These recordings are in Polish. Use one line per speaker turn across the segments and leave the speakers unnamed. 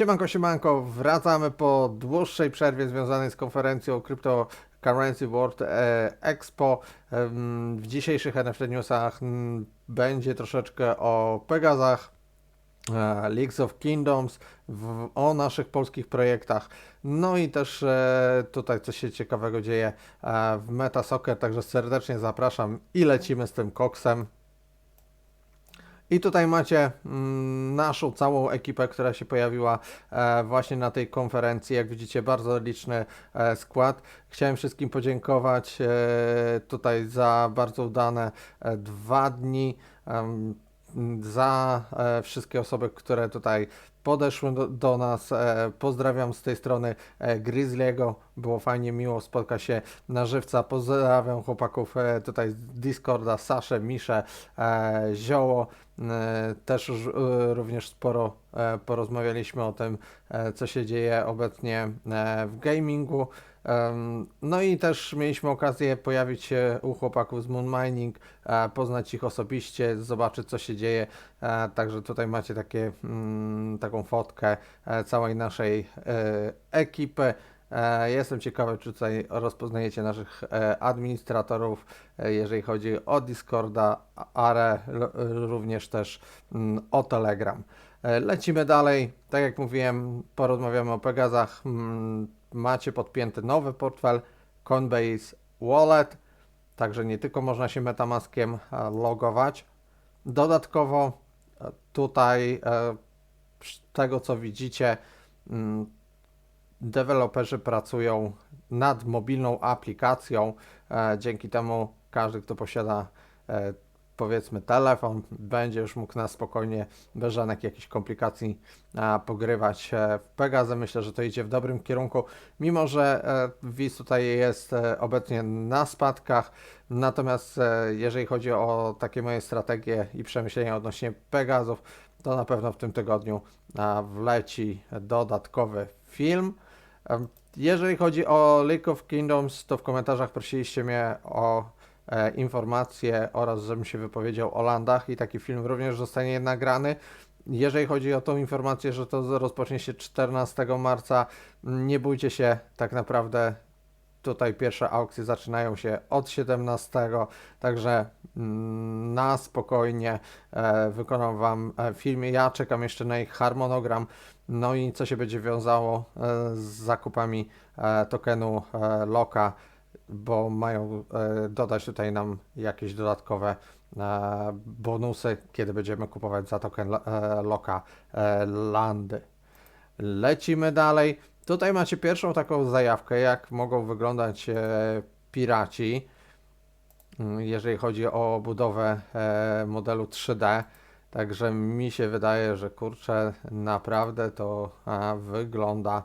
Siemanko, siemanko, wracamy po dłuższej przerwie związanej z konferencją Cryptocurrency World e, Expo. W dzisiejszych NFT Newsach będzie troszeczkę o Pegazach, e, Leagues of Kingdoms, w, o naszych polskich projektach. No i też e, tutaj coś się ciekawego dzieje w Metasoccer, także serdecznie zapraszam i lecimy z tym koksem. I tutaj macie mm, naszą całą ekipę, która się pojawiła e, właśnie na tej konferencji. Jak widzicie, bardzo liczny e, skład. Chciałem wszystkim podziękować e, tutaj za bardzo udane dwa dni. Za e, wszystkie osoby, które tutaj podeszły do, do nas. E, pozdrawiam z tej strony e. Było fajnie, miło spotkać się na żywca. Pozdrawiam chłopaków e, tutaj z Discorda, Saszę, Miszę, e, Zioło. E, Też już, e, również sporo e, porozmawialiśmy o tym, e, co się dzieje obecnie e, w gamingu. No i też mieliśmy okazję pojawić się u chłopaków z Moon Mining, e, poznać ich osobiście, zobaczyć co się dzieje. E, Także tutaj macie takie, mm, taką fotkę e, całej naszej ekipy. Jestem ciekawy, czy tutaj rozpoznajecie naszych administratorów, jeżeli chodzi o Discorda, ARE, również też mm, o Telegram. Lecimy dalej. Tak jak mówiłem, porozmawiamy o Pegazach. Macie podpięty nowy portfel Coinbase Wallet, także nie tylko można się Metamaskiem e, logować. Dodatkowo e, tutaj e, tego co widzicie, mm, deweloperzy pracują nad mobilną aplikacją. Dzięki temu każdy, kto posiada powiedzmy telefon, będzie już mógł na spokojnie, bez żadnych jakichś komplikacji e, pogrywać e, w Pegazę. Myślę, że to idzie w dobrym kierunku, mimo że e, WIS tutaj jest e, obecnie na spadkach. Natomiast jeżeli chodzi o takie moje strategie i przemyślenia odnośnie Pegazów, to na pewno w tym tygodniu wleci dodatkowy film. Jeżeli chodzi o League of Kingdoms, to w komentarzach prosiliście mnie o informacje oraz żebym się wypowiedział o landach i taki film również zostanie nagrany. Jeżeli chodzi o tą informację, że to rozpocznie się 14 marca, nie bójcie się, tak naprawdę tutaj pierwsze aukcje zaczynają się od 17, także mm, na spokojnie e, wykonam Wam e, film. Ja czekam jeszcze na ich harmonogram, no i co się będzie wiązało e, z zakupami e, tokenu e, Loka, bo mają e, dodać tutaj nam jakieś dodatkowe e, bonusy, kiedy będziemy kupować za token e, Loka Landy. Lecimy dalej. Tutaj macie pierwszą taką zajawkę, jak mogą wyglądać piraci, mm, jeżeli chodzi o budowę modelu 3D. Także mi się wydaje, że kurczę, naprawdę to wygląda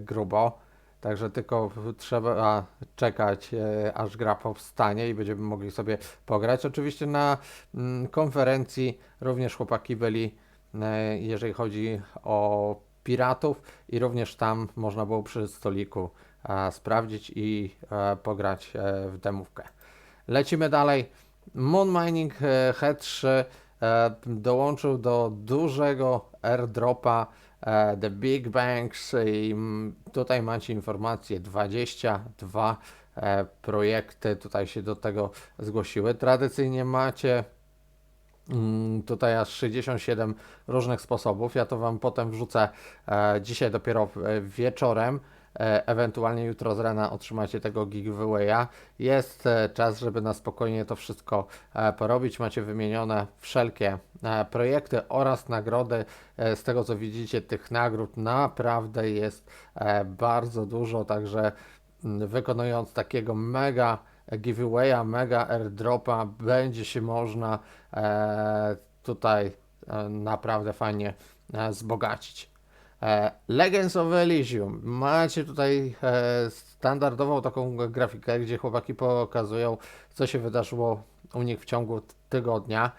grubo. Także tylko trzeba czekać, e, aż gra powstanie i będziemy mogli sobie pograć. Oczywiście na mm, konferencji również chłopaki byli, e, jeżeli chodzi o piratów i również tam można było przy stoliku e, sprawdzić i e, pograć e, w demówkę. Lecimy dalej. Moon Mining e, H3 e, dołączył do dużego airdropa The Big Banks i tutaj macie informacje 22 e, projekty tutaj się do tego zgłosiły. Tradycyjnie macie Mm, Tutaj aż 67 różnych sposobów. Ja to Wam potem wrzucę e, dzisiaj dopiero e, wieczorem. E, ewentualnie jutro z rana otrzymacie tego giveawaya. Jest e, czas, żeby na spokojnie to wszystko e, porobić. Macie wymienione wszelkie projekty oraz nagrody. Z tego co widzicie, tych nagród naprawdę jest bardzo dużo, także wykonując takiego mega giveawaya, mega airdropa, będzie się można tutaj naprawdę fajnie wzbogacić. E, Legends of Elysium. Macie tutaj e, standardową taką grafikę, gdzie chłopaki pokazują, co się wydarzyło u nich w ciągu tygodnia.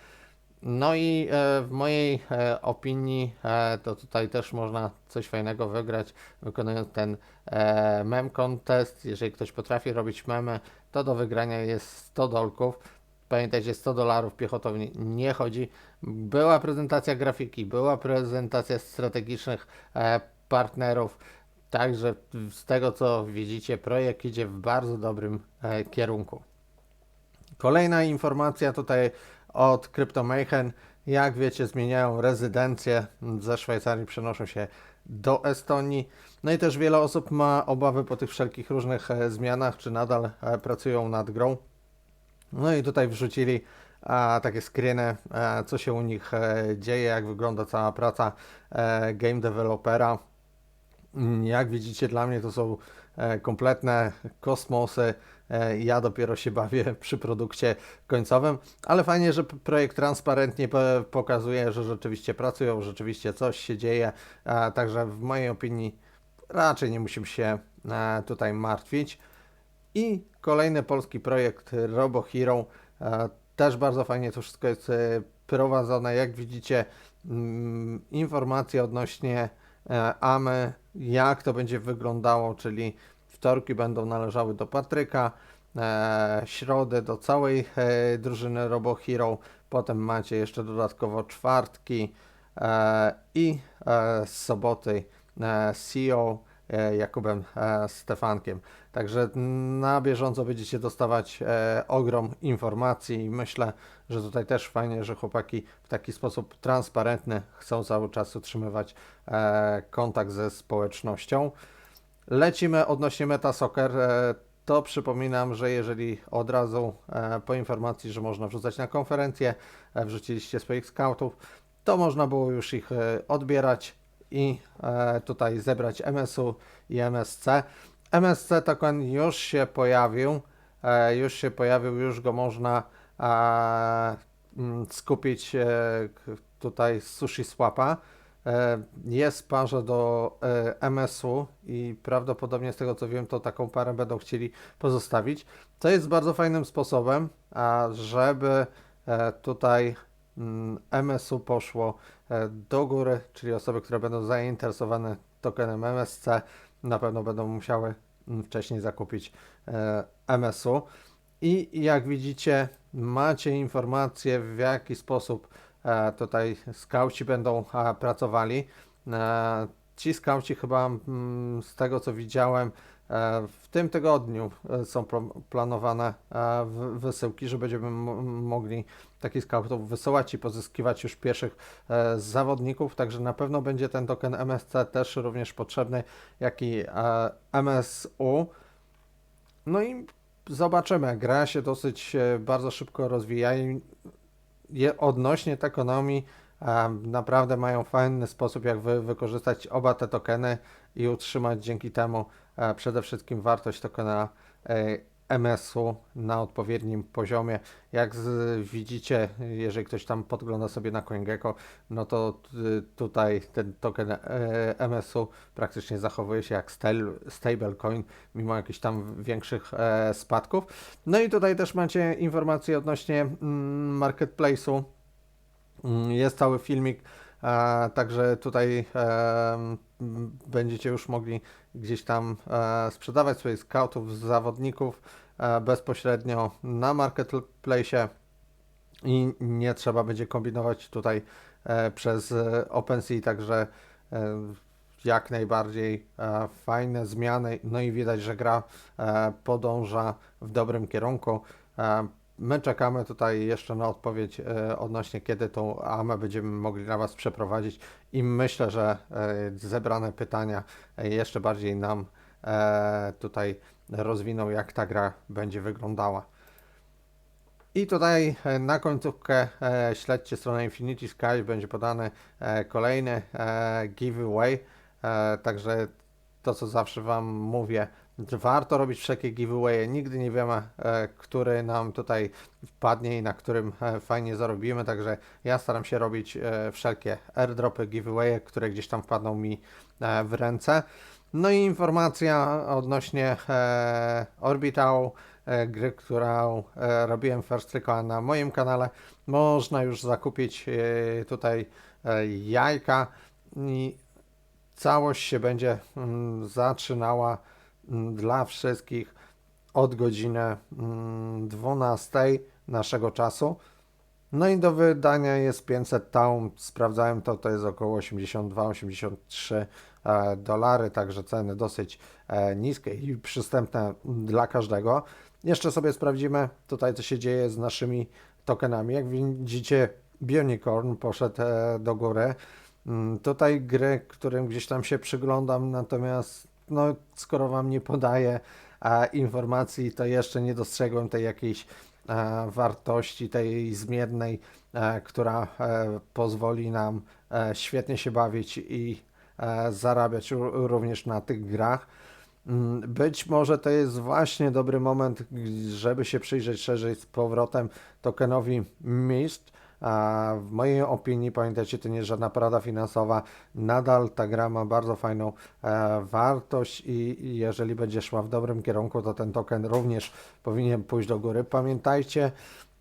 No i e, w mojej opinii to tutaj też można coś fajnego wygrać, wykonując ten mem contest. Jeżeli ktoś potrafi robić memy, to do wygrania jest 100 dolków. Pamiętajcie, 100 dolarów piechotowni nie chodzi. Była prezentacja grafiki, była prezentacja strategicznych e, partnerów. Także z tego co widzicie, projekt idzie w bardzo dobrym e, kierunku. Kolejna informacja tutaj od CryptoMayhen. Jak wiecie, zmieniają rezydencję ze Szwajcarii, przenoszą się do Estonii. No i też wiele osób ma obawy po tych wszelkich różnych e, zmianach, czy nadal pracują nad grą. No i tutaj wrzucili a, takie screeny, e, co się u nich e, dzieje, jak wygląda cała praca e, game developera. Mm, Jak widzicie, dla mnie to są e, kompletne kosmosy. E, Ja dopiero się bawię przy produkcie końcowym, ale fajnie, że projekt transparentnie po- pokazuje, że rzeczywiście pracują, rzeczywiście coś się dzieje. E, Także w mojej opinii raczej nie musimy się tutaj martwić. I kolejny polski projekt Robo Hero. E, Też bardzo fajnie to wszystko jest e, prowadzone. Jak widzicie, mm, informacje odnośnie e, AMY, jak to będzie wyglądało, czyli wtorki będą należały do Patryka, środy do całej drużyny Robo Hero, potem macie jeszcze dodatkowo czwartki i soboty CEO Jakubem Stefankiem. Także na bieżąco będziecie dostawać e, ogrom informacji i myślę, że tutaj też fajnie, że chłopaki w taki sposób transparentny chcą cały czas utrzymywać e, kontakt ze społecznością. Lecimy odnośnie Metasoccer. E, to przypominam, że jeżeli od razu e, po informacji, że można wrzucać na konferencję, e, wrzuciliście swoich scoutów, to można było już ich e, odbierać i e, tutaj zebrać MSU i MSC. MSC token już się pojawił, e, już się pojawił, już go można e, mm, skupić e, tutaj z Sushi Swapa. Jest parze do MSU i prawdopodobnie z tego co wiem, to taką parę będą chcieli pozostawić. To jest bardzo fajnym sposobem, żeby tutaj mm, MSU poszło e, do góry, czyli osoby, które będą zainteresowane tokenem MSC, na pewno będą musiały mm, wcześniej zakupić e, MSU. I jak widzicie, macie informacje, w jaki sposób e, tutaj skauci będą e, pracowali. Ci skauci chyba mm, z tego co widziałem w tym tygodniu e, są pl- planowane e, wysyłki, że będziemy mogli takich skautów wysyłać i pozyskiwać już pierwszych e, zawodników, także na pewno będzie ten token MSC też również potrzebny, jak i MSU. No i zobaczymy. Gra się dosyć bardzo szybko rozwija i odnośnie ekonomii naprawdę mają fajny sposób, jak wy, wykorzystać oba te tokeny i utrzymać dzięki temu przede wszystkim wartość tokena e, MSU na odpowiednim poziomie. Jak z, widzicie, jeżeli ktoś tam podgląda sobie na CoinGecko, no to y, tutaj ten token e, MSU praktycznie zachowuje się jak stablecoin, mimo jakichś tam większych e, spadków. No i tutaj też macie informacje odnośnie mm, marketplace'u. Mm, Jest cały filmik, e, także tutaj e, będziecie już mogli gdzieś tam e, sprzedawać swoich scoutów, zawodników e, bezpośrednio na marketplace'ie i nie trzeba będzie kombinować tutaj e, przez OpenSea, także jak najbardziej fajne zmiany, no i widać, że gra podąża w dobrym kierunku. E, My czekamy tutaj jeszcze na odpowiedź e, odnośnie kiedy tą AMę będziemy mogli dla Was przeprowadzić i myślę, że e, zebrane pytania e, jeszcze bardziej nam e, tutaj rozwiną, jak ta gra będzie wyglądała. I tutaj e, na końcówkę e, śledźcie stronę Infinity Sky, będzie podany e, kolejny e, giveaway. E, także to, co zawsze Wam mówię, warto robić wszelkie giveawaye. Nigdy nie wiemy, e, który nam tutaj wpadnie i na którym e, fajnie zarobimy. Także ja staram się robić e, wszelkie airdropy, giveawaye, które gdzieś tam wpadną mi w ręce. No i informacja odnośnie Orbital, gry, którą robiłem first tylko na moim kanale. Można już zakupić tutaj jajka i całość się będzie mm, zaczynała dla wszystkich od godziny mm, 12 naszego czasu. No i do wydania jest 500 Town, sprawdzałem to, to jest około 82-83 e, dolary, także ceny dosyć e, niskie i przystępne dla każdego. Jeszcze sobie sprawdzimy tutaj, co się dzieje z naszymi tokenami. Jak widzicie, Bionicorn poszedł e, do góry. Mm, Tutaj gry, którym gdzieś tam się przyglądam, natomiast no, skoro Wam nie podaję e, informacji, to jeszcze nie dostrzegłem tej jakiejś wartości, tej zmiennej, która pozwoli nam świetnie się bawić i zarabiać u- również na tych grach. Mm, Być może to jest właśnie dobry moment, żeby się przyjrzeć szerzej z powrotem tokenowi MIST. W mojej opinii, pamiętajcie, to nie jest żadna porada finansowa. Nadal ta gra ma bardzo fajną e, wartość i, jeżeli będzie szła w dobrym kierunku, to ten token również powinien pójść do góry. Pamiętajcie,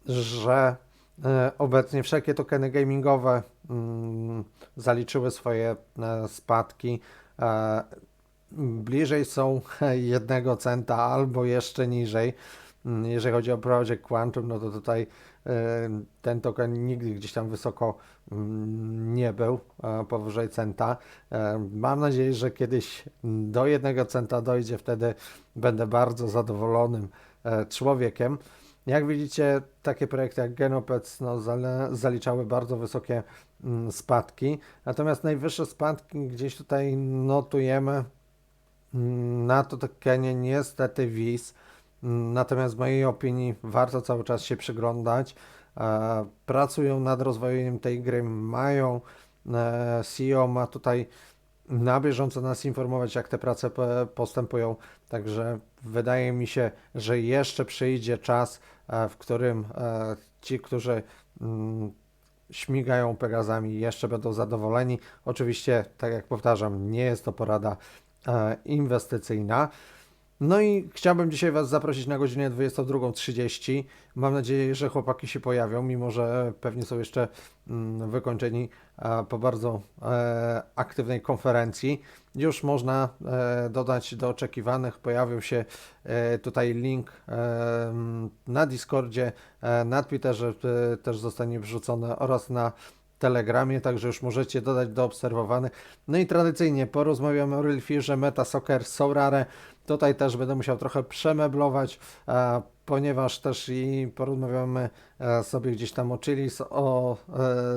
że e, obecnie wszelkie tokeny gamingowe mm, zaliczyły swoje e, spadki. Bliżej są jednego centa albo jeszcze niżej. Mm, Jeżeli chodzi o Project Quantum, no to tutaj ten token nigdy gdzieś tam wysoko mm, nie był, e, powyżej centa. E, Mam nadzieję, że kiedyś do jednego centa dojdzie, wtedy będę bardzo zadowolonym e, człowiekiem. Jak widzicie, takie projekty jak Genopets no, zaliczały bardzo wysokie mm, spadki, natomiast najwyższe spadki gdzieś tutaj notujemy Mm, na to tokenie niestety WIS. Natomiast w mojej opinii warto cały czas się przyglądać. E, Pracują nad rozwojem tej gry, mają e, CEO ma tutaj na bieżąco nas informować, jak te prace po- postępują. Także wydaje mi się, że jeszcze przyjdzie czas, e, w którym ci, którzy mm, śmigają Pegazami, jeszcze będą zadowoleni. Oczywiście, tak jak powtarzam, nie jest to porada inwestycyjna. No i chciałbym dzisiaj Was zaprosić na godzinę 22.30. Mam nadzieję, że chłopaki się pojawią, mimo że pewnie są jeszcze mm, wykończeni po bardzo e, aktywnej konferencji. Już można e, dodać do oczekiwanych. Pojawił się e, tutaj link na Discordzie, na Twitterze też zostanie wrzucony oraz na Telegramie, także już możecie dodać do obserwowanych. No i tradycyjnie porozmawiamy o Real Fearze, Meta Soccer, Sourare. Tutaj też będę musiał trochę przemeblować, e, ponieważ też i porozmawiamy e, sobie gdzieś tam o Chilis, o e,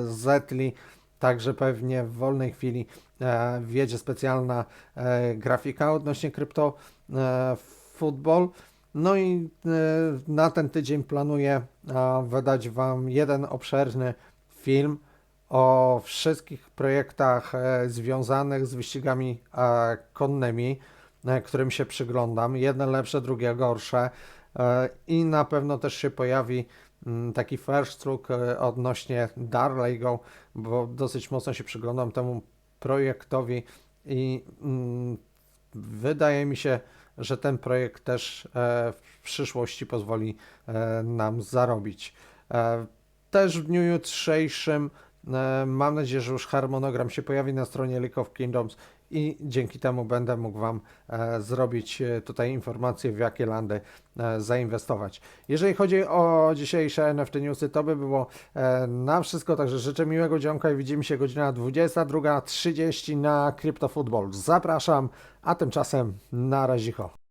Zetli, także pewnie w wolnej chwili e, wjedzie specjalna e, grafika odnośnie krypto e. No i e, na ten tydzień planuję wydać Wam jeden obszerny film o wszystkich projektach e, związanych z wyścigami e, konnymi, e, którym się przyglądam. Jedne lepsze, drugie gorsze. I na pewno też się pojawi mm, taki first look odnośnie Darleygo, bo dosyć mocno się przyglądam temu projektowi i mm, wydaje mi się, że ten projekt też w przyszłości pozwoli nam zarobić. Też w dniu jutrzejszym mam nadzieję, że już harmonogram się pojawi na stronie League of Kingdoms i dzięki temu będę mógł Wam e, zrobić e, tutaj informacje, w jakie landy e, zainwestować. Jeżeli chodzi o dzisiejsze NFT newsy, to by było e, na wszystko, także życzę miłego dzionka i widzimy się godzina 22.30 na Crypto Football. Zapraszam, a tymczasem na razie.